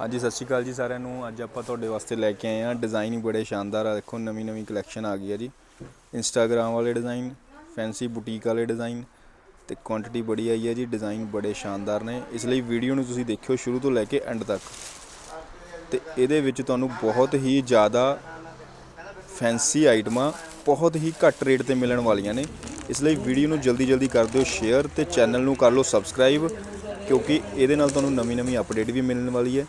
ਹਾਂਜੀ, ਸਤਿ ਸ਼੍ਰੀ ਅਕਾਲ ਜੀ ਸਾਰਿਆਂ ਨੂੰ। ਅੱਜ ਆਪਾਂ ਤੁਹਾਡੇ ਵਾਸਤੇ ਲੈ ਕੇ ਆਏ ਹਾਂ। ਡਿਜ਼ਾਈਨ ਹੀ ਬੜੇ ਸ਼ਾਨਦਾਰ ਆ। ਦੇਖੋ, ਨਵੀਂ ਨਵੀਂ ਕਲੈਕਸ਼ਨ ਆ ਗਈ ਹੈ ਜੀ। ਇੰਸਟਾਗ੍ਰam ਵਾਲੇ ਡਿਜ਼ਾਈਨ ਫੈਂਸੀ ਬੁਟੀਕ ਵਾਲੇ ਡਿਜ਼ਾਈਨ ਤੇ ਕੁਆਂਟੀਟੀ ਬੜੀ ਆਈ ਹੈ ਜੀ। ਡਿਜ਼ਾਈਨ ਬੜੇ ਸ਼ਾਨਦਾਰ ਨੇ। ਇਸ ਲਈ ਵੀਡੀਓ ਨੂੰ ਤੁਸੀਂ ਦੇਖਿਓ ਸ਼ੁਰੂ ਤੋਂ ਲੈ ਕੇ ਐਂਡ ਤੱਕ। ਤੇ ਇਹਦੇ ਵਿੱਚ ਤੁਹਾਨੂੰ ਬਹੁਤ ਹੀ ਜ਼ਿਆਦਾ ਫੈਂਸੀ ਆਈਟਮਾਂ ਬਹੁਤ ਹੀ ਘੱਟ ਰੇਟ ਤੇ ਮਿਲਣ ਵਾਲੀਆਂ ਨੇ। ਇਸ ਲਈ ਵੀਡੀਓ ਨੂੰ ਜਲਦੀ ਜਲਦੀ ਕਰ ਦਿਓ ਸ਼ੇਅਰ ਤੇ ਚੈਨਲ ਨੂੰ ਕਰ ਲਓ ਸਬਸਕ੍ਰਾਈਬ ਕਿਉਂਕਿ ਇਹਦੇ ਨਾਲ ਤੁਹਾਨੂੰ ਨਵੀਂ ਨਵੀਂ ਅਪਡੇਟ ਵੀ ਮਿਲਣ ਵਾਲੀ ਹੈ।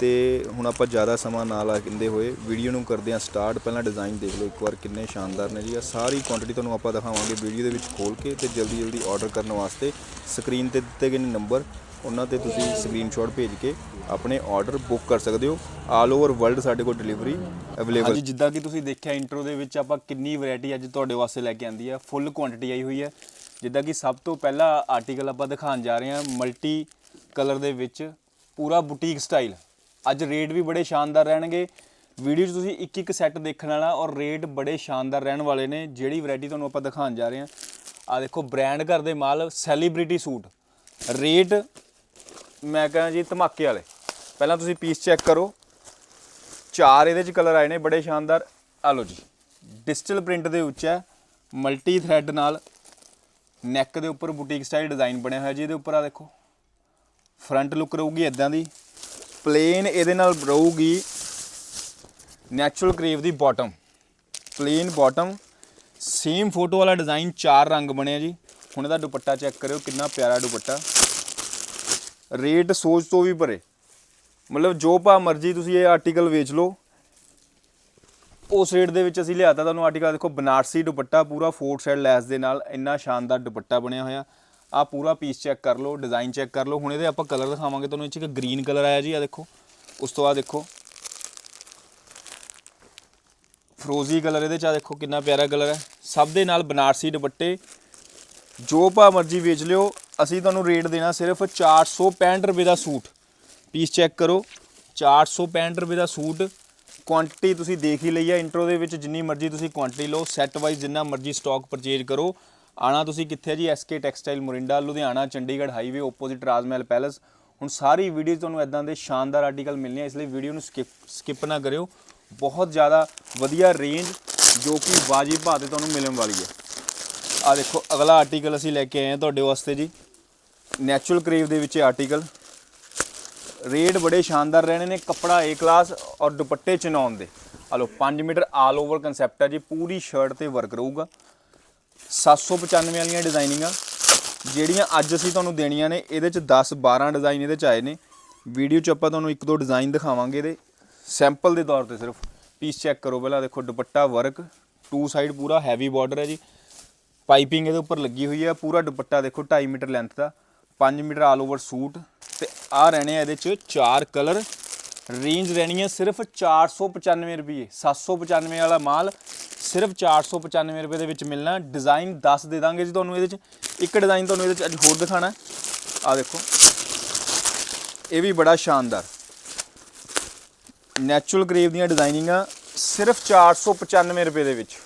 ਤੇ ਹੁਣ ਆਪਾਂ ਜ਼ਿਆਦਾ ਸਮਾਂ ਨਾ ਲਾਉਂਦੇ ਹੋਏ ਵੀਡੀਓ ਨੂੰ ਕਰਦੇ ਹਾਂ ਸਟਾਰਟ। ਪਹਿਲਾਂ ਡਿਜ਼ਾਈਨ ਦੇਖ ਲਓ, ਇੱਕ ਵਾਰ ਕਿੰਨੇ ਸ਼ਾਨਦਾਰ ਨੇ ਜੀ। ਆ ਸਾਰੀ ਕੁਆਂਟੀਟੀ ਤੁਹਾਨੂੰ ਆਪਾਂ ਦਿਖਾਵਾਂਗੇ ਵੀਡੀਓ ਦੇ ਵਿੱਚ ਖੋਲ ਕੇ ਤੇ ਜਲਦੀ ਜਲਦੀ ਆਰਡਰ ਕਰਨ ਵਾਸਤੇ। ਸਕਰੀਨ ਤੇ ਦਿੱਤੇ ਗਏ ਨੇ ਨੰਬਰ ਉਹਨਾਂ ਤੇ ਤੁਸੀਂ ਸਕਰੀਨਸ਼ਾਟ ਭੇਜ ਕੇ ਆਪਣੇ ਆਰਡਰ ਬੁੱਕ ਕਰ ਸਕਦੇ ਹੋ। ਆਲ ਓਵਰ ਵਰਲਡ ਸਾਡੇ ਕੋਲ ਡਿਲੀਵਰੀ ਅਵੇਲੇਬਲ ਹਾਂਜੀ, ਜਿੱਦਾਂ ਕਿ ਤੁਸੀਂ ਦੇਖਿਆ ਇੰਟਰੋ ਦੇ ਵਿੱਚ ਆਪਾਂ ਕਿੰਨੀ ਵੈਰਾਈਟੀ ਅੱਜ ਤੁਹਾਡੇ ਵਾਸਤੇ ਲੈ ਕੇ ਆਂਦੀ ਹੈ ਫੁੱਲ ਕੁਆਂਟੀਟੀ ਆਈ ਹੋਈ ਹੈ ਜਿੱਦਾਂ ਕਿ ਸਭ ਤੋਂ ਪਹਿਲਾ ਆਰਟੀਕਲ ਆਪਾਂ ਦਿਖਾਉਣ ਜਾ ਰਹੇ ਹਾਂ ਮਲਟੀ ਕਲਰ ਦੇ ਵਿੱਚ, ਪੂਰਾ ਬੁਟੀਕ ਸਟਾਈਲ ਅੱਜ ਰੇਟ ਵੀ ਬੜੇ ਸ਼ਾਨਦਾਰ ਰਹਿਣਗੇ। ਵੀਡੀਓ 'ਚ ਤੁਸੀਂ ਇੱਕ ਇੱਕ ਸੈੱਟ ਦੇਖਣ ਵਾਲਾ ਔਰ ਰੇਟ ਬੜੇ ਸ਼ਾਨਦਾਰ ਰਹਿਣ ਵਾਲੇ ਨੇ, ਜਿਹੜੀ ਵੈਰਾਈਟੀ ਤੁਹਾਨੂੰ ਆਪਾਂ ਦਿਖਾਉਣ ਜਾ ਰਹੇ ਹਾਂ। ਆ ਦੇਖੋ ਬ੍ਰਾਂਡ ਘਰ ਦੇ ਮਾਲ ਸੈਲੀਬ੍ਰਿਟੀ ਸੂਟ ਰੇਟ ਮੈਂ ਕਹਿੰਦਾ ਜੀ ਧਮਾਕੇ ਵਾਲੇ। ਪਹਿਲਾਂ ਤੁਸੀਂ ਪੀਸ ਚੈੱਕ ਕਰੋ। ਚਾਰ ਇਹਦੇ ਚ ਕਲਰ ਆਏ ਨੇ, ਬੜੇ ਸ਼ਾਨਦਾਰ। ਆ ਲਓ ਜੀ ਡਿਜੀਟਲ ਪ੍ਰਿੰਟ ਦੇ ਉੱਚ ਹੈ ਮਲਟੀ ਥ੍ਰੈਡ ਨਾਲ। ਨੈਕ ਦੇ ਉੱਪਰ ਬੁਟੀਕ ਸਟਾਈਲ ਡਿਜ਼ਾਈਨ ਬਣਿਆ ਹੋਇਆ ਜੀ, ਇਹਦੇ ਉੱਪਰ ਆ ਦੇਖੋ। ਫਰੰਟ ਲੁੱਕ ਰਹੂਗੀ ਇਦਾਂ ਦੀ। ਪਲੇਨ ਇਹਦੇ ਨਾਲ ਰਹੂਗੀ ਨੈਚੁਰਲ ਕਰੇਵ ਦੀ bottom plain bottom same photo ਵਾਲਾ ਡਿਜ਼ਾਈਨ ਚਾਰ ਰੰਗ ਬਣਿਆ ਜੀ। ਹੁਣ ਇਹਦਾ ਦੁਪੱਟਾ ਚੈੱਕ ਕਰਿਓ, ਕਿੰਨਾ ਪਿਆਰਾ ਦੁਪੱਟਾ। ਰੇਟ ਸੋਚ ਤੋਂ ਵੀ ਪਰੇ। ਮਤਲਬ ਜੋ ਭਾ ਮਰਜ਼ੀ ਤੁਸੀਂ ਇਹ ਆਰਟੀਕਲ ਵੇਚ ਲਓ। ਉਸ ਰੇਟ ਦੇ ਵਿੱਚ ਅਸੀਂ ਲਿਆਤਾ ਤੁਹਾਨੂੰ ਆਰਟੀਕਲ ਦੇਖੋ, ਬਨਾਰਸੀ ਦੁਪੱਟਾ ਪੂਰਾ ਫੋਰਟ ਸਾਈਡ ਲੈਸ ਦੇ ਨਾਲ ਇੰਨਾ ਸ਼ਾਨਦਾਰ ਦੁਪੱਟਾ ਬਣਿਆ ਹੋਇਆ। ਆ ਪੂਰਾ ਪੀਸ ਚੈੱਕ ਕਰ ਲਓ ਡਿਜ਼ਾਈਨ ਚੈੱਕ ਕਰ ਲਓ। ਹੁਣ ਇਹਦੇ ਆਪਾਂ ਕਲਰ ਦਿਖਾਵਾਂਗੇ, ਤੁਹਾਨੂੰ ਇਹ ਚ ਇੱਕ ਗ੍ਰੀਨ ਕਲਰ ਆਇਆ ਜੀ ਆ ਦੇਖੋ। ਉਸ ਤੋਂ ਬਾਅਦ ਦੇਖੋ। ਫਰੋਜ਼ੀ ਕਲਰ ਇਹਦੇ ਚ ਆ ਦੇਖੋ ਕਿੰਨਾ ਪਿਆਰਾ ਕਲਰ ਹੈ। ਸਭ ਦੇ ਨਾਲ ਬਨਾਰਸੀ ਦੁਪੱਟੇ। ਜੋ ਭਾ ਮਰਜ਼ੀ ਵੇਚ ਲਿਓ, ਅਸੀਂ ਤੁਹਾਨੂੰ ਰੇਟ ਦੇਣਾ ਸਿਰਫ 465 ਰੁਪਏ ਦਾ ਸੂਟ। ਪੀਸ ਚੈੱਕ ਕਰੋ 465 ਰੁਪਏ ਦਾ ਸੂਟ। ਕੁਆਂਟੀਟੀ ਤੁਸੀਂ ਦੇਖ ਹੀ ਲਈ ਹੈ ਇੰਟਰੋ ਦੇ ਵਿੱਚ ਜਿੰਨੀ ਮਰਜ਼ੀ ਤੁਸੀਂ ਕੁਆਂਟੀਟੀ ਲਓ ਸੈੱਟ ਵਾਈਜ਼ ਜਿੰਨਾ ਮਰਜ਼ੀ ਸਟਾਕ ਪਰਚੇਜ ਕਰੋ। ਆਣਾ ਤੁਸੀਂ ਕਿੱਥੇ ਹੈ ਜੀ? SK textile Morinda Ludhiana Chandigarh highway opposite Rajmahal palace ਹੁਣ ਸਾਰੀ ਵੀਡੀਓ ਤੁਹਾਨੂੰ ਇਦਾਂ ਦੇ ਸ਼ਾਨਦਾਰ ਆਰਟੀਕਲ ਮਿਲਣੇ ਆ ਇਸ ਲਈ ਵੀਡੀਓ ਨੂੰ ਸਕਿਪ ਸਕਿਪ ਨਾ ਕਰਿਓ। ਬਹੁਤ ਜ਼ਿਆਦਾ ਵਧੀਆ ਰੇਂਜ ਜੋ ਕਿ ਵਾਜਿਬ ਭਾਅ ਤੇ ਤੁਹਾਨੂੰ ਮਿਲਣ ਵਾਲੀ ਹੈ। ਆ ਦੇਖੋ, ਅਗਲਾ ਆਰਟੀਕਲ ਅਸੀਂ ਲੈ ਕੇ ਆਏ ਹਾਂ ਤੁਹਾਡੇ ਵਾਸਤੇ ਜੀ। ਨੈਚੁਰਲ ਕਰੇਵ ਦੇ ਵਿੱਚ ਆਰਟੀਕਲ ਰੇਟ ਬੜੇ ਸ਼ਾਨਦਾਰ ਰਹਿਣੇ ਨੇ, ਕੱਪੜਾ ਏ ਕਲਾਸ ਔਰ ਦੁਪੱਟੇ ਚਨਾਉਣ ਦੇ। ਆ ਲਓ 5 ਮੀਟਰ ਆਲ ਓਵਰ ਕਨਸੈਪਟ ਹੈ ਜੀ, ਪੂਰੀ ਸ਼ਰਟ ਤੇ ਵਰਕ ਰਹੂਗਾ। 795 ਵਾਲੀਆਂ ਡਿਜ਼ਾਈਨਿੰਗਾਂ, ਜਿਹੜੀਆਂ ਅੱਜ ਅਸੀਂ ਤੁਹਾਨੂੰ ਦੇਣੀਆਂ ਨੇ, ਇਹਦੇ ਚ 10 12 ਡਿਜ਼ਾਈਨ ਇਹਦੇ ਚ ਆਏ ਨੇ। ਵੀਡੀਓ ਚ ਆਪਾਂ ਤੁਹਾਨੂੰ ਇੱਕ ਦੋ ਡਿਜ਼ਾਈਨ ਦਿਖਾਵਾਂਗੇ ਇਹਦੇ। ਸੈਂਪਲ ਦੇ ਤੌਰ ਤੇ ਸਿਰਫ ਪੀਸ ਚੈੱਕ ਕਰੋ ਪਹਿਲਾਂ, ਦੇਖੋ ਦੁਪੱਟਾ ਵਰਕ ਟੂ ਸਾਈਡ ਪੂਰਾ ਹੈਵੀ ਬਾਰਡਰ ਹੈ ਜੀ। ਪਾਈਪਿੰਗ ਇਹਦੇ ਉੱਪਰ ਲੱਗੀ ਹੋਈ ਹੈ, ਪੂਰਾ ਦੁਪੱਟਾ ਦੇਖੋ 2.5 ਮੀਟਰ ਲੈਂਥ ਦਾ। 5 ਮੀਟਰ ਆਲ ਓਵਰ ਸੂਟ, ਤੇ ਆ ਰਹਿਣੇ ਆ ਇਹਦੇ ਚ ਚਾਰ ਕਲਰ ਰੇਂਜ ਰਹਿਣੀ ਹੈ ਸਿਰਫ 495 ਰੁਪਏ 795 ਵਾਲਾ ਮਾਲ ਸਿਰਫ 495 ਰੁਪਏ ਦੇ ਵਿੱਚ ਮਿਲਣਾ ਡਿਜ਼ਾਈਨ 10 ਦੇ ਦਾਂਗੇ ਜੀ ਤੁਹਾਨੂੰ ਇਹਦੇ ਚ। ਇੱਕ ਡਿਜ਼ਾਈਨ ਤੁਹਾਨੂੰ ਇਹਦੇ ਚ ਅੱਜ ਹੋਰ ਦਿਖਾਣਾ ਆ ਦੇਖੋ। ਇਹ ਵੀ ਬੜਾ ਸ਼ਾਨਦਾਰ। ਨੈਚੁਰਲ ਗ੍ਰੇਵ ਦੀਆਂ ਡਿਜ਼ਾਈਨਿੰਗਾਂ ਸਿਰਫ 495 ਰੁਪਏ ਦੇ ਵਿੱਚ।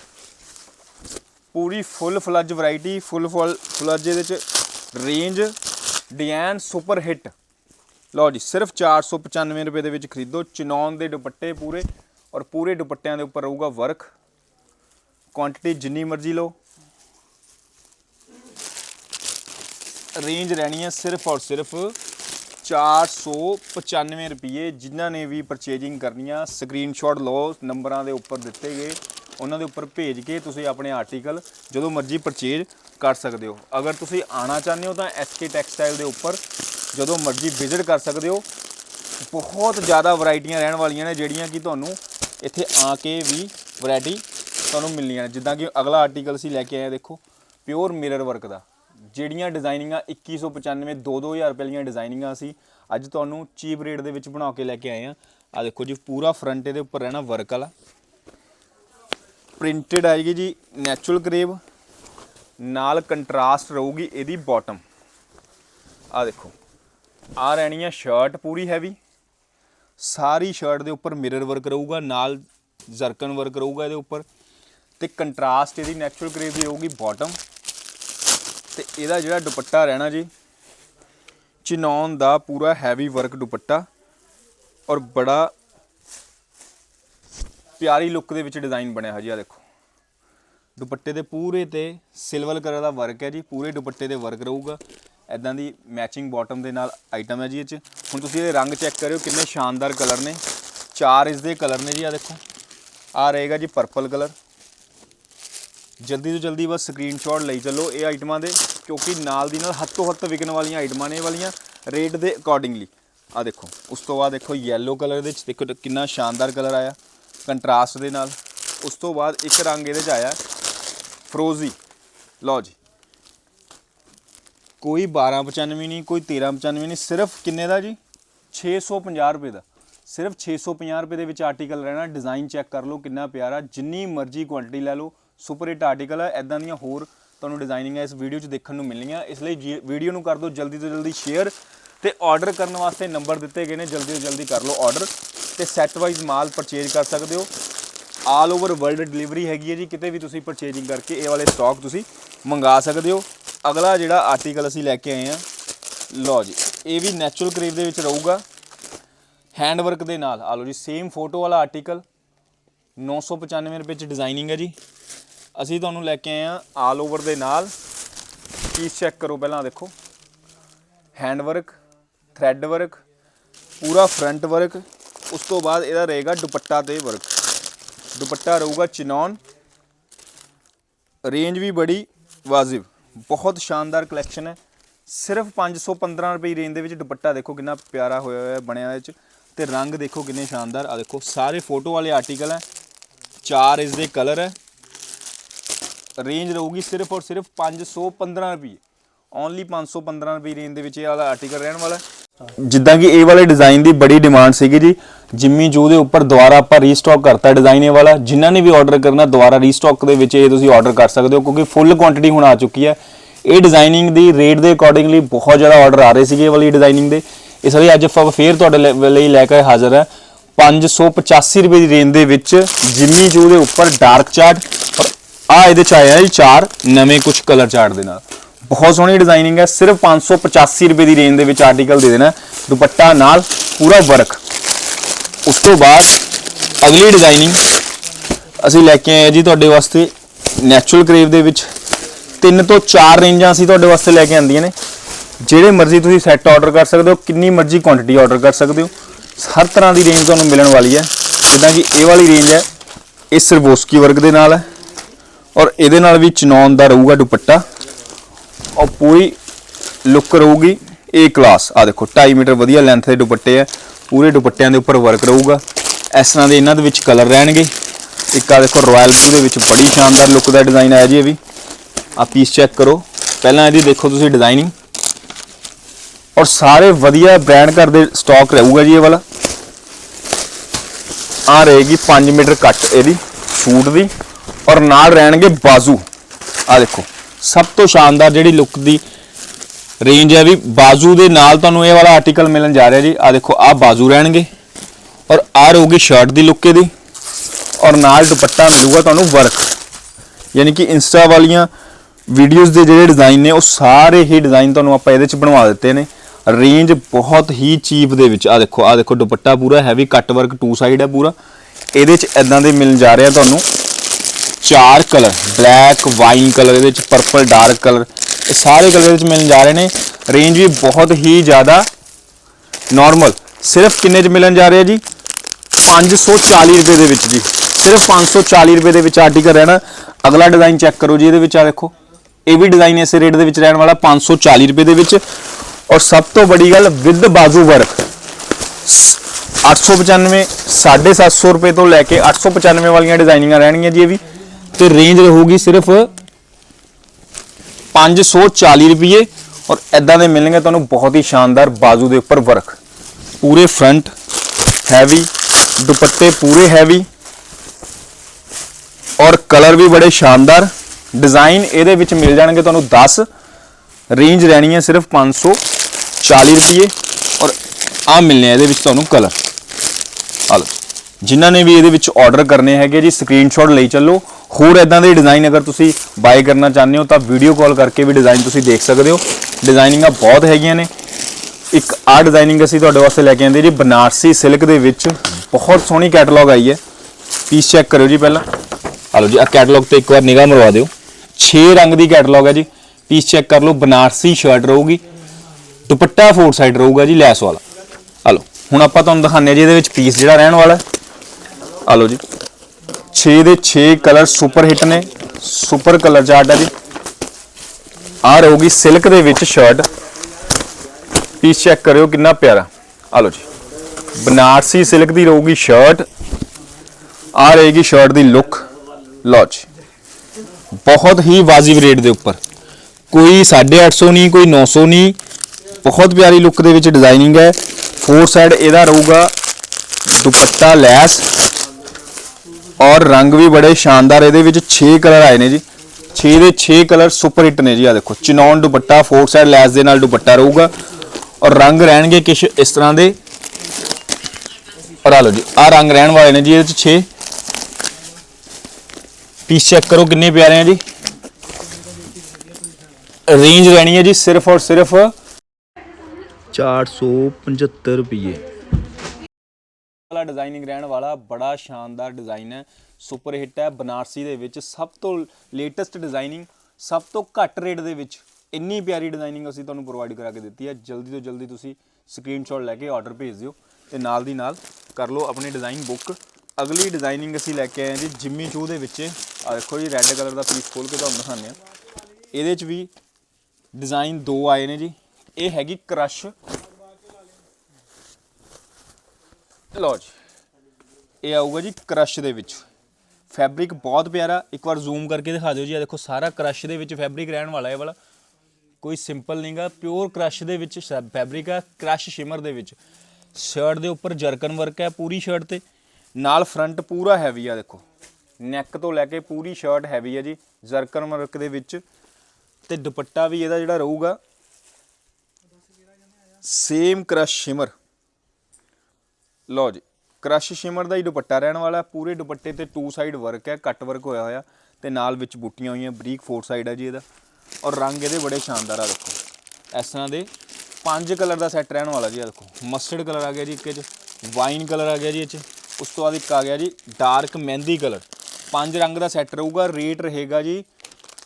ਪੂਰੀ ਫੁੱਲ ਫਲੱਜ ਵੈਰਾਈਟੀ, ਫੁੱਲ ਫੁੱਲ ਫਲੱਜ ਇਹਦੇ ਚ। Range, design, super hit. ਲਓ ਜੀ, ਸਿਰਫ 495 ਰੁਪਏ ਦੇ ਵਿੱਚ ਖਰੀਦੋ ਚਨੌਨ ਦੇ ਦੁਪੱਟੇ ਪੂਰੇ ਔਰ ਪੂਰੇ ਦੁਪੱਟਿਆਂ ਦੇ ਉੱਪਰ ਰਹੂਗਾ ਵਰਕ। ਕੁਆਂਟੀਟੀ ਜਿੰਨੀ ਮਰਜ਼ੀ ਲਓ। ਰੇਂਜ ਰਹਿਣੀ ਹੈ ਸਿਰਫ ਔਰ ਸਿਰਫ 495 ਰੁਪਏ, ਜਿਨ੍ਹਾਂ ਨੇ ਵੀ ਪਰਚੇਜਿੰਗ ਕਰਨੀ ਆ। ਸਕਰੀਨਸ਼ਾਟ ਲਓ, ਨੰਬਰਾਂ ਦੇ ਉੱਪਰ ਦਿੱਤੇ ਗਏ। ਉਹਨਾਂ ਦੇ ਉੱਪਰ ਭੇਜ ਕੇ ਤੁਸੀਂ ਆਪਣੇ ਆਰਟੀਕਲ ਜਦੋਂ ਮਰਜ਼ੀ ਪਰਚੇਜ ਕਰ ਸਕਦੇ ਹੋ। ਅਗਰ ਤੁਸੀਂ ਆਣਾ ਚਾਹੁੰਦੇ ਹੋ ਤਾਂ ਐਸਕੇ ਟੈਕਸਟਾਈਲ ਦੇ ਉੱਪਰ ਜਦੋਂ ਮਰਜ਼ੀ ਵਿਜ਼ਿਟ ਕਰ ਸਕਦੇ ਹੋ। ਬਹੁਤ ਜ਼ਿਆਦਾ ਵੈਰਾਈਟੀਆਂ ਰਹਿਣ ਵਾਲੀਆਂ ਨੇ ਜਿਹੜੀਆਂ ਕਿ ਤੁਹਾਨੂੰ ਇੱਥੇ ਆ ਕੇ ਵੀ ਵੈਰਾਈਟੀ ਤੁਹਾਨੂੰ ਮਿਲਣੀਆਂ ਜਿੱਦਾਂ ਕਿ ਅਗਲਾ ਆਰਟੀਕਲ ਅਸੀਂ ਲੈ ਕੇ ਆਏ ਹਾਂ ਦੇਖੋ ਪਿਓਰ ਮਿਰਰ ਵਰਕ ਦਾ। ਜਿਹੜੀਆਂ ਡਿਜ਼ਾਈਨਿੰਗਾਂ 2195 2-2000 ਰੁਪਏ ਦੀਆਂ ਡਿਜ਼ਾਈਨਿੰਗਾਂ ਅਸੀਂ ਅੱਜ ਤੁਹਾਨੂੰ ਚੀਪ ਰੇਟ ਦੇ ਵਿੱਚ ਬਣਾ ਕੇ ਲੈ ਕੇ ਆਏ ਆ। ਆ ਦੇਖੋ ਜੀ, ਪੂਰਾ ਫਰੰਟ ਇਹਦੇ ਉੱਪਰ ਰਹਿਣਾ ਵਰਕ ਵਾਲਾ। ਪ੍ਰਿੰਟਡ ਆਏਗੀ ਜੀ ਨੈਚੁਰਲ ਕਰੇਵ ਨਾਲ ਕੰਟਰਾਸਟ ਰਹੂਗੀ ਇਹਦੀ ਬਾਟਮ ਆ ਦੇਖੋ। ਆ ਰਹਿਣੀ ਆ ਸ਼ਰਟ ਪੂਰੀ ਹੈਵੀ ਸਾਰੀ ਸ਼ਰਟ ਦੇ ਉੱਪਰ ਮਿਰਰ ਵਰਕ ਰਹੂਗਾ, ਨਾਲ ਜ਼ਰਕਨ ਵਰਕ ਰਹੂਗਾ ਇਹਦੇ ਉੱਪਰ। ਤੇ ਕੰਟਰਾਸਟ ਇਹਦੀ ਨੈਚੁਰਲ ਕਰੇਵ ਦੀ ਹੋਊਗੀ ਬਾਟਮ ਤੇ ਇਹਦਾ ਜਿਹੜਾ ਦੁਪੱਟਾ ਰਹਿਣਾ ਜੀ ਚਿਨੌਨ ਦਾ ਪੂਰਾ ਹੈਵੀ ਵਰਕ ਦੁਪੱਟਾ। ਔਰ ਬੜਾ ਪਿਆਰੀ ਲੁੱਕ ਦੇ ਵਿੱਚ ਡਿਜ਼ਾਈਨ ਬਣਿਆ ਹੈ ਜੀ ਆ ਦੇਖੋ। ਦੁਪੱਟੇ ਦੇ ਪੂਰੇ ਤੇ ਸਿਲਵਰ ਕਲਰ ਦਾ ਵਰਕ ਹੈ ਜੀ, ਪੂਰੇ ਦੁਪੱਟੇ ਤੇ ਵਰਕ ਰਹੂਗਾ। ਐਦਾਂ ਦੀ ਮੈਚਿੰਗ ਬਾਟਮ ਦੇ ਨਾਲ ਆਈਟਮ ਹੈ ਜੀ ਇਹ ਚ। ਹੁਣ ਤੁਸੀਂ ਇਹਦੇ ਰੰਗ ਚੈੱਕ ਕਰਿਓ ਕਿੰਨੇ ਸ਼ਾਨਦਾਰ ਕਲਰ ਨੇ। ਚਾਰ ਇਸ ਦੇ ਕਲਰ ਨੇ ਜੀ ਆ ਦੇਖੋ। ਆ ਰਹੇਗਾ ਜੀ ਪਰਪਲ ਕਲਰ ਜਲਦੀ ਤੋਂ ਜਲਦੀ ਬਸ ਸਕਰੀਨਸ਼ਾਟ ਲਈ ਚੱਲੋ ਇਹ ਆਈਟਮਾਂ ਦੇ, ਕਿਉਂਕਿ ਨਾਲ ਦੀ ਨਾਲ ਹੱਥੋਂ ਹੱਥ ਵਿਕਣ ਵਾਲੀਆਂ ਆਈਟਮਾਂ ਨੇ, ਇਹ ਵਾਲੀਆਂ ਰੇਟ ਦੇ ਅਕੋਰਡਿੰਗਲੀ ਆ ਦੇਖੋ, ਉਸ ਤੋਂ ਬਾਅਦ ਦੇਖੋ ਯੈਲੋ ਕਲਰ ਦੇ ਵਿੱਚ ਦੇਖੋ ਕਿੰਨਾ ਸ਼ਾਨਦਾਰ ਕਲਰ ਆਇਆ। ਕੰਟਰਾਸਟ ਦੇ ਨਾਲ। ਉਸ ਤੋਂ ਬਾਅਦ ਇੱਕ ਰੰਗ ਇਹਦੇ ਚ ਆਇਆ ਫਰੋਜ਼ੀ ਲਓ ਜੀ। ਕੋਈ 1295 ਨਹੀਂ, ਕੋਈ 1395 ਨਹੀਂ, ਸਿਰਫ ਕਿੰਨੇ ਦਾ ਜੀ? 650 ਰੁਪਏ ਦਾ। ਸਿਰਫ 650 ਰੁਪਏ ਦੇ ਵਿੱਚ ਆਰਟੀਕਲ ਰਹਿਣਾ ਡਿਜ਼ਾਈਨ ਚੈੱਕ ਕਰ ਲਓ, ਕਿੰਨਾ ਪਿਆਰਾ ਜਿੰਨੀ ਮਰਜ਼ੀ ਕੁਆਂਟੀਟੀ ਲੈ ਲਓ ਸੁਪਰ ਹਿੱਟ ਆਰਟੀਕਲ ਹੈ ਐਦਾਂ ਦੀਆਂ ਹੋਰ ਤੁਹਾਨੂੰ ਡਿਜ਼ਾਈਨਿੰਗ ਇਸ ਵੀਡੀਓ 'ਚ ਦੇਖਣ ਨੂੰ ਮਿਲਣੀਆਂ। ਇਸ ਲਈ ਵੀਡੀਓ ਨੂੰ ਕਰ ਦਿਓ, ਜਲਦੀ ਤੋਂ ਜਲਦੀ ਸ਼ੇਅਰ ਤੇ ਆਰਡਰ ਕਰਨ ਵਾਸਤੇ ਨੰਬਰ ਦਿੱਤੇ ਗਏ ਨੇ, ਜਲਦੀ ਤੋਂ ਜਲਦੀ ਕਰ ਲਓ ਆਰਡਰ ਤੇ ਸੈੱਟ ਵਾਈਜ਼ ਮਾਲ ਪਰਚੇਜ ਕਰ ਸਕਦੇ ਹੋ। ਆਲ ਓਵਰ ਵਰਲਡ ਡਿਲੀਵਰੀ ਹੈਗੀ ਹੈ ਜੀ, ਕਿਤੇ ਵੀ ਤੁਸੀਂ ਪਰਚੇਜਿੰਗ ਕਰਕੇ ਇਹ ਵਾਲੇ ਸਟਾਕ ਤੁਸੀਂ ਮੰਗਾ ਸਕਦੇ ਹੋ। ਅਗਲਾ ਜਿਹੜਾ ਆਰਟੀਕਲ ਅਸੀਂ ਲੈ ਕੇ ਆਏ ਆ ਲਓ ਜੀ, ਇਹ ਵੀ ਨੈਚੁਰਲ ਕਰੇਵ ਦੇ ਵਿੱਚ ਰਹੂਗਾ। ਹੈਂਡ ਵਰਕ ਦੇ ਨਾਲ ਆ ਲਓ ਜੀ ਸੇਮ ਫੋਟੋ ਵਾਲਾ ਆਰਟੀਕਲ 995 ਰੁਪਏ ਚ ਡਿਜ਼ਾਈਨਿੰਗ ਹੈ ਜੀ। ਅਸੀਂ ਤੁਹਾਨੂੰ ਲੈ ਕੇ ਆਏ ਆ ਆਲ ਓਵਰ ਦੇ ਨਾਲ। ਪੀਸ ਚੈੱਕ ਕਰੋ ਪਹਿਲਾਂ, ਦੇਖੋ। ਹੈਂਡ ਵਰਕ ਥ੍ਰੈਡ ਵਰਕ ਪੂਰਾ ਫਰੰਟ ਵਰਕ ਉਸ ਤੋਂ ਬਾਅਦ ਇਹਦਾ ਰਹੇਗਾ ਦੁਪੱਟਾ ਤੇ ਵਰਕ ਦੁਪੱਟਾ ਰਹੂਗਾ ਚਿਨੌਨ। ਰੇਂਜ ਵੀ ਬੜੀ ਵਾਜਿਬ। ਬਹੁਤ ਸ਼ਾਨਦਾਰ ਕਲੈਕਸ਼ਨ ਹੈ। ਸਿਰਫ 515 ਰੁਪਏ ਰੇਂਜ ਦੇ ਵਿੱਚ ਦੁਪੱਟਾ ਦੇਖੋ ਕਿੰਨਾ ਪਿਆਰਾ ਹੋਇਆ ਹੋਇਆ ਬਣਿਆ ਹੋਇਆ ਇਹ ਚ ਤੇ ਰੰਗ ਦੇਖੋ ਕਿੰਨੇ ਸ਼ਾਨਦਾਰ। ਆ ਦੇਖੋ, ਸਾਰੇ ਫੋਟੋ ਵਾਲੇ ਆਰਟੀਕਲ ਹੈ। ਚਾਰ ਇਸ ਦੇ ਕਲਰ ਹੈ। ਰੇਂਜ ਰਹੂਗੀ ਸਿਰਫ ਔਰ ਸਿਰਫ 515 ਰੁਪਏ। ਓਨਲੀ 515 ਰੁਪਏ ਰੇਂਜ ਦੇ ਵਿੱਚ ਇਹ ਵਾਲਾ ਆਰਟੀਕਲ ਰਹਿਣ ਵਾਲਾ ਹੈ। ਜਿੱਦਾਂ ਕਿ ਇਹ ਵਾਲੇ ਡਿਜ਼ਾਈਨ ਦੀ ਬੜੀ ਡਿਮਾਂਡ ਸੀਗੀ ਜੀ। ਜਿੰਮੀ ਜੂ ਦੇ ਉੱਪਰ ਦੁਬਾਰਾ ਆਪਾਂ ਰੀਸਟਾਕ ਕਰਤਾ ਡਿਜ਼ਾਈਨ ਇਹ ਵਾਲਾ। ਜਿਨ੍ਹਾਂ ਨੇ ਵੀ ਆਰਡਰ ਕਰਨਾ, ਦੁਬਾਰਾ ਰੀਸਟਾਕ ਦੇ ਵਿੱਚ ਇਹ ਤੁਸੀਂ ਆਰਡਰ ਕਰ ਸਕਦੇ ਹੋ, ਕਿਉਂਕਿ ਫੁੱਲ ਕੁਆਂਟੀਟੀ ਹੁਣ ਆ ਚੁੱਕੀ ਹੈ। ਇਹ ਡਿਜ਼ਾਈਨਿੰਗ ਦੀ ਰੇਟ ਦੇ ਅਕੋਰਡਿੰਗਲੀ ਬਹੁਤ ਜ਼ਿਆਦਾ ਆਰਡਰ ਆ ਰਹੇ ਸੀਗੇ ਇਹ ਵਾਲੀ ਡਿਜ਼ਾਈਨਿੰਗ ਦੇ। ਇਸ ਲਈ ਅੱਜ ਆਪਾਂ ਫੇਰ ਤੁਹਾਡੇ ਲਈ- ਲਈ ਲੈ ਕੇ ਹਾਜ਼ਰ ਹੈ। 585 ਰੁਪਏ ਦੀ ਰੇਂਜ ਦੇ ਵਿੱਚ ਜਿੰਮੀ ਜੂ ਦੇ ਉੱਪਰ ਡਾਰਕ ਚਾਰਟ ਔਰ ਆ ਇਹਦੇ ਚ ਆਇਆ ਜੀ ਚਾਰ ਨਵੇਂ ਕੁਝ ਕਲਰ ਚਾਰਟ ਦੇ ਨਾਲ। ਬਹੁਤ ਸੋਹਣੀ ਡਿਜ਼ਾਈਨਿੰਗ ਹੈ, ਸਿਰਫ 585 ਰੁਪਏ ਦੀ ਰੇਂਜ ਦੇ ਵਿੱਚ ਆਰਟੀਕਲ ਦੇ ਦੇਣਾ ਦੁਪੱਟਾ ਨਾਲ ਪੂਰਾ ਵਰਕ ਉਸ ਤੋਂ ਬਾਅਦ ਅਗਲੀ ਡਿਜ਼ਾਈਨਿੰਗ ਅਸੀਂ ਲੈ ਕੇ ਆਏ ਹਾਂ ਜੀ ਤੁਹਾਡੇ ਵਾਸਤੇ ਨੈਚੁਰਲ ਕਰੇਵ ਦੇ ਵਿੱਚ। ਤਿੰਨ ਤੋਂ ਚਾਰ ਰੇਂਜਾਂ ਅਸੀਂ ਤੁਹਾਡੇ ਵਾਸਤੇ ਲੈ ਕੇ ਆਂਦੀਆਂ ਨੇ। ਜਿਹੜੇ ਮਰਜ਼ੀ ਤੁਸੀਂ ਸੈੱਟ ਆਰਡਰ ਕਰ ਸਕਦੇ ਹੋ, ਕਿੰਨੀ ਮਰਜ਼ੀ ਕੁਆਂਟੀਟੀ ਆਰਡਰ ਕਰ ਸਕਦੇ ਹੋ। ਹਰ ਤਰ੍ਹਾਂ ਦੀ ਰੇਂਜ ਤੁਹਾਨੂੰ ਮਿਲਣ ਵਾਲੀ ਹੈ। ਜਿੱਦਾਂ ਕਿ ਇਹ ਵਾਲੀ ਰੇਂਜ ਹੈ, ਇਹ ਸਰਵੋਸਕੀ ਵਰਗ ਦੇ ਨਾਲ ਹੈ। ਔਰ ਇਹਦੇ ਨਾਲ ਵੀ ਚਨੌਨ ਦਾ ਰਹੂਗਾ ਦੁਪੱਟਾ। ਔਰ ਪੂਰੀ ਲੁੱਕ ਰਹੂਗੀ ਏ ਕਲਾਸ ਆ ਦੇਖੋ 2.5 ਮੀਟਰ ਵਧੀਆ ਲੈਂਥ ਦੇ ਦੁਪੱਟੇ ਆ। ਪੂਰੇ ਦੁਪੱਟਿਆਂ ਦੇ ਉੱਪਰ ਵਰਕ ਰਹੂਗਾ। ਇਸ ਤਰ੍ਹਾਂ ਦੇ ਇਹਨਾਂ ਦੇ ਵਿੱਚ ਕਲਰ ਰਹਿਣਗੇ। ਇੱਕ ਆ ਦੇਖੋ ਰਾਇਲ ਬਲੂ ਦੇ ਵਿੱਚ ਬੜੀ ਸ਼ਾਨਦਾਰ ਲੁੱਕ ਦਾ ਡਿਜ਼ਾਈਨ ਆਇਆ ਜੀ ਇਹ ਵੀ। ਆ ਪੀਸ ਚੈੱਕ ਕਰੋ। ਪਹਿਲਾਂ ਇਹਦੀ ਦੇਖੋ ਤੁਸੀਂ ਡਿਜ਼ਾਈਨਿੰਗ ਔਰ ਸਾਰੇ ਵਧੀਆ ਬ੍ਰਾਂਡ ਘਰ ਦੇ ਸਟਾਕ ਰਹੂਗਾ ਜੀ ਇਹ ਵਾਲਾ। ਆ ਰਹੇਗੀ 5 ਮੀਟਰ ਕੱਟ ਇਹਦੀ, ਸੂਟ ਦੀ। ਔਰ ਨਾਲ ਰਹਿਣਗੇ ਬਾਜ਼ੂ। ਆ ਦੇਖੋ ਸਭ ਤੋਂ ਸ਼ਾਨਦਾਰ ਜਿਹੜੀ ਲੁੱਕ ਦੀ ਰੇਂਜ ਹੈ ਵੀ ਬਾਜ਼ੂ ਦੇ ਨਾਲ ਤੁਹਾਨੂੰ ਇਹ ਵਾਲਾ ਆਰਟੀਕਲ ਮਿਲਣ ਜਾ ਰਿਹਾ ਜੀ। ਆ ਦੇਖੋ ਆ ਬਾਜ਼ੂ ਰਹਿਣਗੇ ਔਰ ਆ ਰਹੂਗੀ ਸ਼ਰਟ ਦੀ ਲੁੱਕ ਇਹਦੀ ਔਰ ਨਾਲ ਦੁਪੱਟਾ ਮਿਲੂਗਾ ਤੁਹਾਨੂੰ ਵਰਕ ਯਾਨੀ ਕਿ ਇੰਸਟਾ ਵਾਲੀਆਂ ਵੀਡੀਓਜ਼ ਦੇ ਜਿਹੜੇ ਡਿਜ਼ਾਈਨ ਨੇ, ਉਹ ਸਾਰੇ ਹੀ ਡਿਜ਼ਾਈਨ ਤੁਹਾਨੂੰ ਆਪਾਂ ਇਹਦੇ ਚ ਬਣਵਾ ਦਿੱਤੇ ਨੇ। ਰੇਂਜ ਬਹੁਤ ਹੀ ਚੀਪ ਦੇ ਵਿੱਚ। ਆ ਦੇਖੋ ਆ ਦੇਖੋ, ਦੁਪੱਟਾ ਪੂਰਾ heavy cut work two side ਹੈ ਪੂਰਾ। ਇਹਦੇ ਚ ਇਦਾਂ ਦੇ ਮਿਲਣ ਜਾ ਰਿਹਾ ਤੁਹਾਨੂੰ। ਚਾਰ ਕਲਰ ਬਲੈਕ ਵਾਈਨ ਕਲਰ ਇਹਦੇ ਵਿੱਚ ਪਰਪਲ ਡਾਰਕ ਕਲਰ ਇਹ ਸਾਰੇ ਕਲਰ ਵਿੱਚ ਮਿਲਣ ਜਾ ਰਹੇ ਨੇ। ਰੇਂਜ ਵੀ ਬਹੁਤ ਹੀ ਜ਼ਿਆਦਾ ਨਾਰਮਲ ਸਿਰਫ ਕਿੰਨੇ ਚ ਮਿਲਣ ਜਾ ਰਿਹਾ ਜੀ? 540 ਰੁਪਏ ਦੇ ਵਿੱਚ ਜੀ। ਸਿਰਫ 540 ਰੁਪਏ ਦੇ ਵਿੱਚ ਆਰਟੀਕਲ ਰਹਿਣਾ। ਅਗਲਾ ਡਿਜ਼ਾਈਨ ਚੈੱਕ ਕਰੋ ਜੀ ਇਹਦੇ ਵਿੱਚ, ਆ ਦੇਖੋ। ਇਹ ਵੀ ਡਿਜ਼ਾਈਨ ਇਸੇ ਰੇਟ ਦੇ ਵਿੱਚ ਰਹਿਣ ਵਾਲਾ 540 ਰੁਪਏ ਦੇ ਵਿੱਚ। ਔਰ ਸਭ ਤੋਂ ਵੱਡੀ ਗੱਲ ਵਿਦ ਬਾਜ਼ੂ ਵਰਕ 895 750 ਰੁਪਏ ਤੋਂ ਲੈ ਕੇ 895 ਵਾਲੀਆਂ ਡਿਜ਼ਾਈਨਿੰਗਾਂ ਰਹਿਣਗੀਆਂ ਜੀ ਇਹ ਵੀ। ਤੇ ਰੇਂਜ ਰਹੂਗੀ ਸਿਰਫ 540 ਰੁਪਏ ਔਰ ਐਦਾਂ ਦੇ ਮਿਲਣਗੇ ਤੁਹਾਨੂੰ ਬਹੁਤ ਹੀ ਸ਼ਾਨਦਾਰ ਬਾਜ਼ੂ ਦੇ ਉੱਪਰ ਵਰਕ ਪੂਰੇ ਫਰੰਟ ਹੈਵੀ ਦੁਪੱਟੇ ਪੂਰੇ ਹੈਵੀ ਔਰ ਕਲਰ ਵੀ ਬੜੇ ਸ਼ਾਨਦਾਰ। ਡਿਜ਼ਾਈਨ ਇਹਦੇ ਵਿੱਚ ਮਿਲ ਜਾਣਗੇ ਤੁਹਾਨੂੰ 10 ਰੇਂਜ ਰਹਿਣੀ ਹੈ ਸਿਰਫ 540 ਰੁਪਏ ਔਰ ਆ ਮਿਲਨੇ ਇਹਦੇ ਵਿੱਚ ਤੁਹਾਨੂੰ ਕਲਰ ਆ ਲਓ ਜਿਨ੍ਹਾਂ ਨੇ ਵੀ ਇਹਦੇ ਵਿੱਚ ਆਰਡਰ ਕਰਨੇ ਹੈਗੇ ਜੀ ਸਕਰੀਨਸ਼ਾਟ ਲਈ ਚੱਲੋ ਹੋਰ ਇਦਾਂ ਦੇ ਡਿਜ਼ਾਈਨ ਅਗਰ ਤੁਸੀਂ ਬਾਏ ਕਰਨਾ ਚਾਹੁੰਦੇ ਹੋ ਤਾਂ ਵੀਡੀਓ ਕਾਲ ਕਰਕੇ ਵੀ ਡਿਜ਼ਾਈਨ ਤੁਸੀਂ ਦੇਖ ਸਕਦੇ ਹੋ। ਡਿਜ਼ਾਈਨਿੰਗਾਂ ਬਹੁਤ ਹੈਗੀਆਂ ਨੇ। ਇੱਕ ਆ ਡਿਜ਼ਾਈਨਿੰਗ ਅਸੀਂ ਤੁਹਾਡੇ ਵਾਸਤੇ ਲੈ ਕੇ ਆਂਦੇ ਜੀ, ਬਨਾਰਸੀ ਸਿਲਕ ਦੇ ਵਿੱਚ ਬਹੁਤ ਸੋਹਣੀ ਕੈਟਲੌਗ ਆਈ ਹੈ। ਪੀਸ ਚੈੱਕ ਕਰਿਓ ਜੀ ਪਹਿਲਾਂ। ਆ ਲਓ ਜੀ ਆ ਕੈਟਲੌਗ ਤੇ ਇੱਕ ਵਾਰ ਨਿਗਾਹ ਮਰਵਾ ਦਿਓ। 6 ਰੰਗ ਦੀ ਕੈਟਲੌਗ ਹੈ ਜੀ। ਪੀਸ ਚੈੱਕ ਕਰ ਲਓ, ਬਨਾਰਸੀ ਸ਼ਰਟ ਰਹੂਗੀ। ਦੁਪੱਟਾ ਫੋਰ ਸਾਈਡ ਰਹੂਗਾ ਜੀ, ਲੈਸ ਵਾਲਾ। ਆ ਲਓ, ਹੁਣ ਆਪਾਂ ਤੁਹਾਨੂੰ ਦਿਖਾਉਂਦੇ ਹਾਂ ਜੀ, ਇਹਦੇ ਵਿੱਚ ਪੀਸ ਜਿਹੜਾ ਰਹਿਣ ਵਾਲਾ ਹੈ। ਆ ਲਓ ਜੀ। 6 ਦੇ 6 ਕਲਰ ਸੁਪਰ ਹਿੱਟ ਨੇ ਸੁਪਰ ਕਲਰ ਚਾਰਟ ਹੈ ਜੀ। ਆ ਰਹੂਗੀ ਸਿਲਕ ਦੇ ਵਿੱਚ ਸ਼ਰਟ ਪੀਸ ਚੈੱਕ ਕਰਿਓ ਕਿੰਨਾ ਪਿਆਰਾ। ਆ ਲਓ ਜੀ। ਬਨਾਰਸੀ ਸਿਲਕ ਦੀ ਰਹੂਗੀ ਸ਼ਰਟ ਆ ਰਹੇਗੀ ਸ਼ਰਟ ਦੀ ਲੁੱਕ ਲਓ ਜੀ। ਬਹੁਤ ਹੀ ਵਾਜਿਬ ਰੇਟ ਦੇ ਉੱਪਰ। ਕੋਈ 850 ਨਹੀਂ, ਕੋਈ 900 ਨਹੀਂ। ਬਹੁਤ ਪਿਆਰੀ ਲੁੱਕ ਦੇ ਵਿੱਚ ਡਿਜ਼ਾਈਨਿੰਗ ਹੈ। ਫੋਰ ਸਾਈਡ ਇਹਦਾ ਰਹੂਗਾ ਦੁਪੱਟਾ ਲੈਸ। ਔਰ ਰੰਗ ਵੀ ਬੜੇ ਸ਼ਾਨਦਾਰ, ਇਹਦੇ ਵਿੱਚ 6 ਕਲਰ ਆਏ ਨੇ ਜੀ। 6 ਦੇ 6 ਕਲਰ ਸੁਪਰ ਹਿੱਟ ਨੇ ਜੀ ਆ ਦੇਖੋ ਚਿਨੌਨ ਦੁਪੱਟਾ ਫੋਰ ਸਾਈਡ ਲੈਸ ਦੇ ਨਾਲ ਦੁਪੱਟਾ ਰਹੂਗਾ। ਔਰ ਰੰਗ ਰਹਿਣਗੇ ਕੁਝ ਇਸ ਤਰ੍ਹਾਂ ਦੇ। ਔਰ ਆ ਲਓ ਜੀ ਆ ਰੰਗ ਰਹਿਣ ਵਾਲੇ ਨੇ ਜੀ ਇਹਦੇ ਚ 6 ਪੀਸ ਚੈੱਕ ਕਰੋ ਕਿੰਨੇ ਪਿਆਰੇ ਆ ਜੀ। ਰੇਂਜ ਰਹਿਣੀ ਹੈ ਜੀ ਸਿਰਫ ਔਰ ਸਿਰਫ 475 ਰੁਪਏ ਵਾਲਾ ਡਿਜ਼ਾਈਨਿੰਗ ਰਹਿਣ ਵਾਲਾ ਬੜਾ ਸ਼ਾਨਦਾਰ ਡਿਜ਼ਾਈਨ ਹੈ ਸੁਪਰ ਹਿੱਟ ਹੈ। ਬਨਾਰਸੀ ਦੇ ਵਿੱਚ ਸਭ ਤੋਂ ਲੇਟੈਸਟ ਡਿਜ਼ਾਈਨਿੰਗ ਸਭ ਤੋਂ ਘੱਟ ਰੇਟ ਦੇ ਵਿੱਚ ਇੰਨੀ ਪਿਆਰੀ ਡਿਜ਼ਾਈਨਿੰਗ ਅਸੀਂ ਤੁਹਾਨੂੰ ਪ੍ਰੋਵਾਈਡ ਕਰਾ ਕੇ ਦਿੱਤੀ ਹੈ। ਜਲਦੀ ਤੋਂ ਜਲਦੀ ਤੁਸੀਂ ਸਕਰੀਨਸ਼ਾਟ ਲੈ ਕੇ ਆਰਡਰ ਭੇਜ ਦਿਓ ਤੇ ਨਾਲ ਦੀ ਨਾਲ ਕਰ ਲਓ ਆਪਣੀ ਡਿਜ਼ਾਈਨ ਬੁੱਕ ਅਗਲੀ ਡਿਜ਼ਾਈਨਿੰਗ ਅਸੀਂ ਲੈ ਕੇ ਆਏ ਹਾਂ ਜੀ ਜਿੰਮੀ ਚੂ ਦੇ ਵਿੱਚ। ਆ ਦੇਖੋ ਜੀ ਰੈੱਡ ਕਲਰ ਦਾ ਪੀਸ ਖੋਲ ਕੇ ਤੁਹਾਨੂੰ ਦਿਖਾਉਂਦੇ ਆ ਇਹਦੇ 'ਚ ਵੀ ਡਿਜ਼ਾਈਨ ਦੋ ਆਏ ਨੇ ਜੀ। ਇਹ ਹੈਗੀ ਕ੍ਰਸ਼ ਲਓ ਜੀ, ਇਹ ਆਊਗਾ ਜੀ ਕ੍ਰਸ਼ ਦੇ ਵਿੱਚ। ਫੈਬਰਿਕ ਬਹੁਤ ਪਿਆਰਾ, ਇੱਕ ਵਾਰ ਜ਼ੂਮ ਕਰਕੇ ਦਿਖਾ ਦਿਓ ਜੀ, ਇਹ ਦੇਖੋ ਸਾਰਾ ਕ੍ਰਸ਼ ਦੇ ਵਿੱਚ ਫੈਬਰਿਕ ਰਹਿਣ ਵਾਲਾ ਇਹ ਵਾਲਾ। ਕੋਈ ਸਿੰਪਲ ਨਹੀਂਗਾ ਪਿਓਰ ਕ੍ਰਸ਼ ਦੇ ਵਿੱਚ ਫੈਬਰਿਕ ਆ, ਕ੍ਰਸ਼ ਸ਼ਿਮਰ ਦੇ ਵਿੱਚ। ਸ਼ਰਟ ਦੇ ਉੱਪਰ ਜਰਕਨ ਵਰਕ ਹੈ ਪੂਰੀ ਸ਼ਰਟ ਤੇ। ਨਾਲ ਫਰੰਟ ਪੂਰਾ ਹੈਵੀ ਆ, ਦੇਖੋ। ਨੈਕ ਤੋਂ ਲੈ ਕੇ ਪੂਰੀ ਸ਼ਰਟ ਹੈਵੀ ਆ ਜੀ ਜਰਕਨ ਵਰਕ ਦੇ ਵਿੱਚ। ਤੇ ਦੁਪੱਟਾ ਵੀ ਇਹਦਾ ਜਿਹੜਾ ਰਹੂਗਾ ਸੇਮ ਕ੍ਰਸ਼ ਸ਼ਿਮਰ ਲਓ ਜੀ, ਕ੍ਰਸ਼ ਸ਼ਿਮਰ ਦਾ ਹੀ ਦੁਪੱਟਾ ਰਹਿਣ ਵਾਲਾ, ਪੂਰੇ ਦੁਪੱਟੇ ਤੇ ਟੂ ਸਾਈਡ ਵਰਕ ਹੈ ਕੱਟ ਵਰਕ ਹੋਇਆ ਹੋਇਆ, ਤੇ ਨਾਲ ਵਿੱਚ ਬੂਟੀਆਂ ਹੋਈਆਂ, ਬਰੀਕ ਫੋਰ ਸਾਈਡ ਹੈ ਜੀ ਇਹਦਾ, ਔਰ ਰੰਗ ਇਹਦੇ ਬੜੇ ਸ਼ਾਨਦਾਰ ਆ ਦੇਖੋ। ਇਸ ਤਰ੍ਹਾਂ ਦੇ ਪੰਜ ਕਲਰ ਦਾ ਸੈੱਟ ਰਹਿਣ ਵਾਲਾ ਜੀ ਆ ਦੇਖੋ ਮਸਟਰਡ ਕਲਰ ਆ ਗਿਆ ਜੀ ਇੱਕ 'ਚ ਵਾਈਨ ਕਲਰ ਆ ਗਿਆ ਜੀ ਇਹ 'ਚ, ਉਸ ਤੋਂ ਬਾਅਦ ਇੱਕ ਆ ਗਿਆ ਜੀ ਡਾਰਕ ਮਹਿੰਦੀ ਕਲਰ ਪੰਜ ਰੰਗ ਦਾ ਸੈੱਟ ਰਹੂਗਾ ਰੇਟ ਰਹੇਗਾ ਜੀ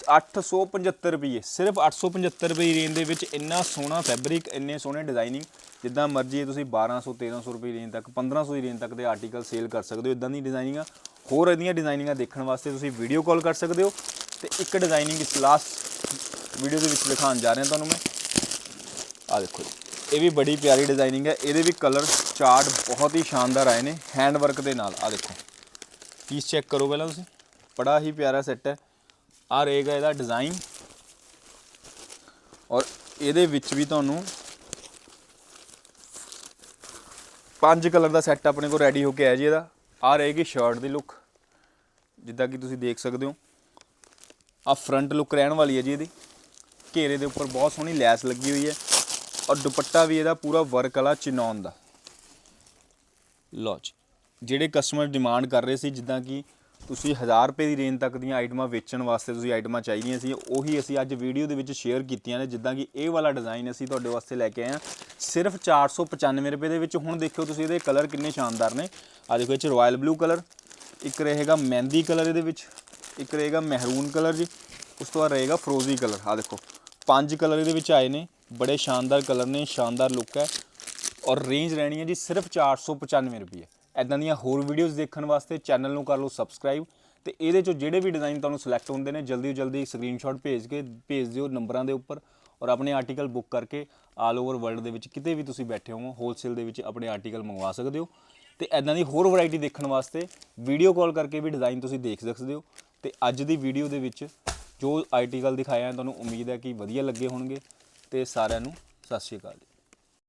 875 ਰੁਪਏ ਸਿਰਫ 875 ਰੁਪਏ ਰੇਂਜ ਦੇ ਵਿੱਚ ਇੰਨਾ ਸੋਹਣਾ ਫੈਬਰਿਕ ਇੰਨੇ ਸੋਹਣੇ ਡਿਜ਼ਾਈਨਿੰਗ ਜਿੱਦਾਂ ਮਰਜ਼ੀ ਤੁਸੀਂ 1200 1300 ਰੁਪਏ ਰੇਂਜ ਤੱਕ 1500 ਦੀ ਰੇਂਜ ਤੱਕ ਦੇ ਆਰਟੀਕਲ ਸੇਲ ਕਰ ਸਕਦੇ ਹੋ। ਇਦਾਂ ਦੀ ਡਿਜ਼ਾਈਨਿੰਗਾਂ ਹੋਰ ਇਹਦੀਆਂ ਡਿਜ਼ਾਈਨਿੰਗਾਂ ਦੇਖਣ ਵਾਸਤੇ ਤੁਸੀਂ ਵੀਡੀਓ ਕਾਲ ਕਰ ਸਕਦੇ ਹੋ। ਤੇ ਇੱਕ ਡਿਜ਼ਾਈਨਿੰਗ ਇਸ ਲਾਸਟ ਵੀਡੀਓ ਦੇ ਵਿੱਚ ਦਿਖਾਉਣ ਜਾ ਰਿਹਾ ਤੁਹਾਨੂੰ ਮੈਂ। ਆ ਦੇਖੋ ਜੀ। ਇਹ ਵੀ ਬੜੀ ਪਿਆਰੀ ਡਿਜ਼ਾਈਨਿੰਗ ਹੈ ਇਹਦੇ ਵੀ ਕਲਰ ਚਾਰਟ ਬਹੁਤ ਹੀ ਸ਼ਾਨਦਾਰ ਆਏ ਨੇ ਹੈਂਡ ਵਰਕ ਦੇ ਨਾਲ। ਆ ਦੇਖੋ। ਪੀਸ ਚੈੱਕ ਕਰੋ ਪਹਿਲਾਂ ਤੁਸੀਂ। ਬੜਾ ਹੀ ਪਿਆਰਾ ਸੈੱਟ ਹੈ ਆ ਰਹੇਗਾ ਇਹਦਾ ਡਿਜ਼ਾਈਨ ਔਰ ਇਹਦੇ ਵਿੱਚ ਵੀ ਤੁਹਾਨੂੰ ਪੰਜ ਕਲਰ ਦਾ ਸੈੱਟ ਆਪਣੇ ਕੋਲ ਰੈਡੀ ਹੋ ਕੇ ਆਇਆ ਜੀ ਇਹਦਾ। ਆ ਰਹੇਗੀ ਸ਼ਰਟ ਦੀ ਲੁੱਕ ਜਿੱਦਾਂ ਕਿ ਤੁਸੀਂ ਦੇਖ ਸਕਦੇ ਹੋ। ਆ ਫਰੰਟ ਲੁੱਕ ਰਹਿਣ ਵਾਲੀ ਹੈ ਜੀ ਇਹਦੀ। ਘੇਰੇ ਦੇ ਉੱਪਰ ਬਹੁਤ ਸੋਹਣੀ ਲੈਸ ਲੱਗੀ ਹੋਈ ਹੈ। ਔਰ ਦੁਪੱਟਾ ਵੀ ਇਹਦਾ ਪੂਰਾ ਵਰਕ ਵਾਲਾ ਚਿਨੌਨ ਦਾ। ਲਓ ਜੀ। ਜਿਹੜੇ ਕਸਟਮਰ ਡਿਮਾਂਡ ਕਰ ਰਹੇ ਸੀ, ਜਿੱਦਾਂ ਕਿ ਤੁਸੀਂ 1000 ਰੁਪਏ ਦੀ ਰੇਂਜ ਤੱਕ ਦੀਆਂ ਆਈਟਮਾਂ ਵੇਚਣ ਵਾਸਤੇ ਤੁਸੀਂ ਆਈਟਮਾਂ ਚਾਹੀਦੀਆਂ ਸੀ, ਉਹੀ ਅਸੀਂ ਅੱਜ ਵੀਡੀਓ ਦੇ ਵਿੱਚ ਸ਼ੇਅਰ ਕੀਤੀਆਂ ਨੇ, ਜਿੱਦਾਂ ਕਿ ਇਹ ਵਾਲਾ ਡਿਜ਼ਾਈਨ ਅਸੀਂ ਤੁਹਾਡੇ ਵਾਸਤੇ ਲੈ ਕੇ ਆਏ ਹਾਂ। ਸਿਰਫ 495 ਰੁਪਏ ਦੇ ਵਿੱਚ ਹੁਣ ਦੇਖਿਓ ਤੁਸੀਂ ਇਹਦੇ ਕਲਰ ਕਿੰਨੇ ਸ਼ਾਨਦਾਰ ਨੇ। ਆ ਦੇਖੋ ਇਹ ਚ ਰਾਇਲ ਬਲੂ ਕਲਰ ਇੱਕ ਰਹੇਗਾ ਮਹਿੰਦੀ ਕਲਰ ਇਹਦੇ ਵਿੱਚ, ਇੱਕ ਰਹੇਗਾ ਮਹਿਰੂਨ ਕਲਰ ਜੀ, ਉਸ ਤੋਂ ਬਾਅਦ ਰਹੇਗਾ ਫਰੋਜ਼ੀ ਕਲਰ ਆ ਦੇਖੋ, ਪੰਜ ਕਲਰ ਇਹਦੇ ਵਿੱਚ ਆਏ ਨੇ, ਬੜੇ ਸ਼ਾਨਦਾਰ ਕਲਰ ਨੇ, ਸ਼ਾਨਦਾਰ ਲੁੱਕ ਹੈ ਔਰ ਰੇਂਜ ਰਹਿਣੀ ਹੈ ਜੀ ਸਿਰਫ 495 ਰੁਪਏ। ਐਦਾਂ ਦੀਆਂ ਹੋਰ ਵੀਡੀਓਜ਼ ਦੇਖਣ ਵਾਸਤੇ ਚੈਨਲ ਨੂੰ ਕਰ ਲਓ ਸਬਸਕ੍ਰਾਈਬ ਤੇ ਇਹਦੇ ਚੋਂ ਜਿਹੜੇ ਵੀ ਡਿਜ਼ਾਈਨ ਤੁਹਾਨੂੰ ਸਿਲੈਕਟ ਹੁੰਦੇ ਨੇ, ਜਲਦੀ ਤੋਂ ਜਲਦੀ ਸਕਰੀਨਸ਼ਾਟ ਭੇਜ ਕੇ, ਭੇਜ ਦਿਓ ਨੰਬਰਾਂ ਦੇ ਉੱਪਰ ਔਰ ਆਪਣੇ ਆਰਟੀਕਲ ਬੁੱਕ ਕਰਕੇ ਆਲ ਓਵਰ ਵਰਲਡ ਦੇ ਵਿੱਚ ਕਿਤੇ ਵੀ ਤੁਸੀਂ ਬੈਠੇ ਹੋ ਹੋਲਸੇਲ ਦੇ ਵਿੱਚ ਆਪਣੇ ਆਰਟੀਕਲ ਮੰਗਵਾ ਸਕਦੇ ਹੋ ਤੇ ਐਦਾਂ ਦੀ ਹੋਰ ਵੈਰਾਈਟੀ ਦੇਖਣ ਵਾਸਤੇ ਵੀਡੀਓ ਕਾਲ ਕਰਕੇ ਵੀ ਡਿਜ਼ਾਈਨ ਤੁਸੀਂ ਦੇਖ ਸਕਦੇ ਹੋ ਤੇ ਅੱਜ ਦੀ ਵੀਡੀਓ ਦੇ ਵਿੱਚ ਜੋ ਆਰਟੀਕਲ ਦਿਖਾਇਆ ਤੁਹਾਨੂੰ ਉਮੀਦ ਹੈ ਕਿ ਵਧੀਆ ਲੱਗੇ ਹੋਣਗੇ ਤੇ ਸਾਰਿਆਂ ਨੂੰ ਸਤਿ ਸ਼੍ਰੀ ਅਕਾਲ ਜੀ।